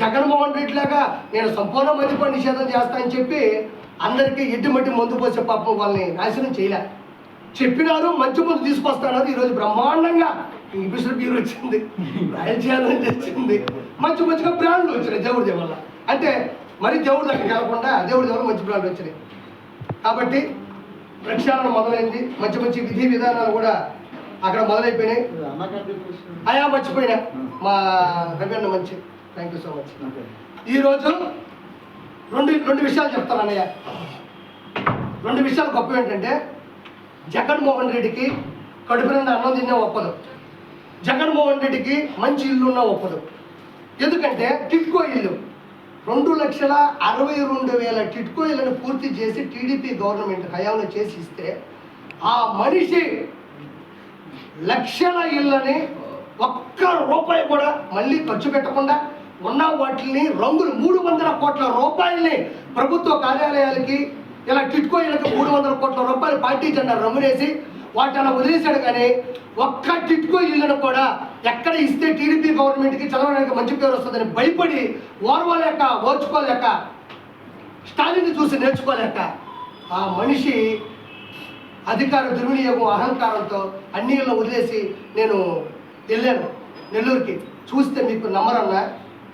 జగన్మోహన్ రెడ్డి లాగా నేను సంపూర్ణ మద్యపాన నిషేధం చేస్తా అని చెప్పి అందరికీ ఎడ్డుమట్టి మందు పోసే పాపం వాళ్ళని నాశనం చేయలే. చెప్పినారు మంచి మందు తీసుకొస్తున్నారు ఈరోజు బ్రహ్మాండంగా ఇంగ్లీష్ బీర్ వచ్చింది. రాయలసీమ వచ్చింది మంచి మంచిగా బ్రాండ్లు వచ్చినాయి దేవుడి దేవల్ల. అంటే మరి దేవుడి దగ్గరికి వెళ్ళకుండా దేవుడి దేవల్ల మంచి బ్రాండ్లు వచ్చినాయి. కాబట్టి ప్రక్షాళన మొదలైంది. మంచి మంచి విధి విధానాలు కూడా అక్కడ మొదలైపోయినాయి. అయా మర్చిపోయినా. మా రవి అన్న మంచి. థ్యాంక్ యూ సో మచ్ ఈరోజు రెండు రెండు విషయాలు చెప్తాను అన్నయ్య రెండు విషయాలు గొప్ప ఏంటంటే జగన్మోహన్ రెడ్డికి కడుపు నిండా అన్నం తిన్నా ఒప్పదు. జగన్మోహన్ రెడ్డికి మంచి ఇల్లు ఉన్నా ఒప్పదు. ఎందుకంటే టిట్కో ఇల్లు రెండు లక్షల అరవై రెండు వేల టిట్కో ఇళ్ళను పూర్తి చేసి టీడీపీ గవర్నమెంట్ హయాంలో చేసి ఇస్తే ఆ మనిషి లక్షల ఇళ్ళని ఒక్క రూపాయి కూడా మళ్ళీ ఖర్చు పెట్టకుండా ఉన్న వాటిని రంగులు మూడు వందల కోట్ల రూపాయల్ని ప్రభుత్వ కార్యాలయాలకి ఇలా టిట్కో ఇళ్ళకి మూడు వందల కోట్ల రూపాయలు పార్టీ జెండా రంగులేసి వాటి అలా వదిలేశాడు కానీ ఒక్క టిట్కో ఇళ్ళను కూడా ఎక్కడ ఇస్తే టీడీపీ గవర్నమెంట్కి చదవడానికి మంచి పేరు వస్తుందని భయపడి ఓర్వలేక ఓర్చుకోలేక స్టాలిన్ చూసి నేర్చుకోలేక ఆ మనిషి అధికార దుర్వినియోగం అహంకారంతో అన్ని వదిలేసి నేను వెళ్ళాను నెల్లూరుకి. చూస్తే మీకు నమ్మరన్నా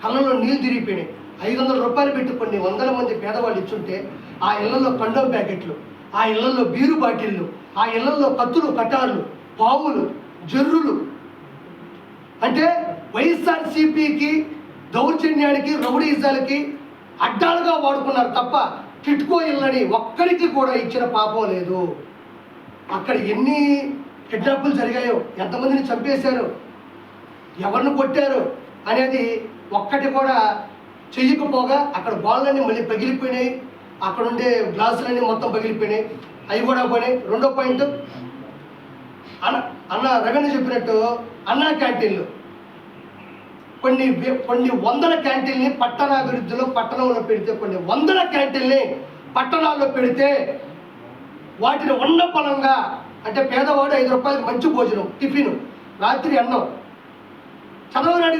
కళ్ళలో నీళ్ళు తిరిగిపోయినాయి. ఐదు వందల రూపాయలు పెట్టి కొన్ని వందల మంది పేదవాళ్ళు ఇచ్చుంటే ఆ ఇళ్ళలో కండోమ్ ప్యాకెట్లు ఆ ఇళ్ళలో బీరు బాటిళ్ళు ఆ ఇళ్ళలో కత్తులు కటార్లు పాములు జర్రులు. అంటే వైఎస్ఆర్సీపీకి దౌర్జన్యానికి రౌడీజాలకి అడ్డాలుగా వాడుకున్నారు తప్ప కిట్కో ఇళ్ళని ఒక్కరికి కూడా ఇచ్చిన పాపం లేదు. అక్కడ ఎన్ని కిడ్నాప్లు జరిగాయో ఎంతమందిని చంపేశారు ఎవరిని కొట్టారు అనేది ఒక్కటి కూడా చెయ్యకపోగా అక్కడ గోళ్ళన్నీ మళ్ళీ పగిలిపోయినాయి. అక్కడ ఉండే గ్లాసులన్నీ మొత్తం పగిలిపోయినాయి. అవి కూడా పోయినాయి. రెండో పాయింట్ అన్న అన్న రవీణ చెప్పినట్టు అన్నా క్యాంటీన్లు. కొన్ని కొన్ని వందల క్యాంటీన్ని పట్టణాభివృద్ధిలో పట్టణంలో పెడితే కొన్ని వందల క్యాంటీన్ని పట్టణాల్లో పెడితే వాటిని ఉన్న పొలంగా అంటే పేదవాడు ఐదు రూపాయలకి మంచి భోజనం టిఫిన్ రాత్రి అన్నం. చంద్రబాబు నాయుడు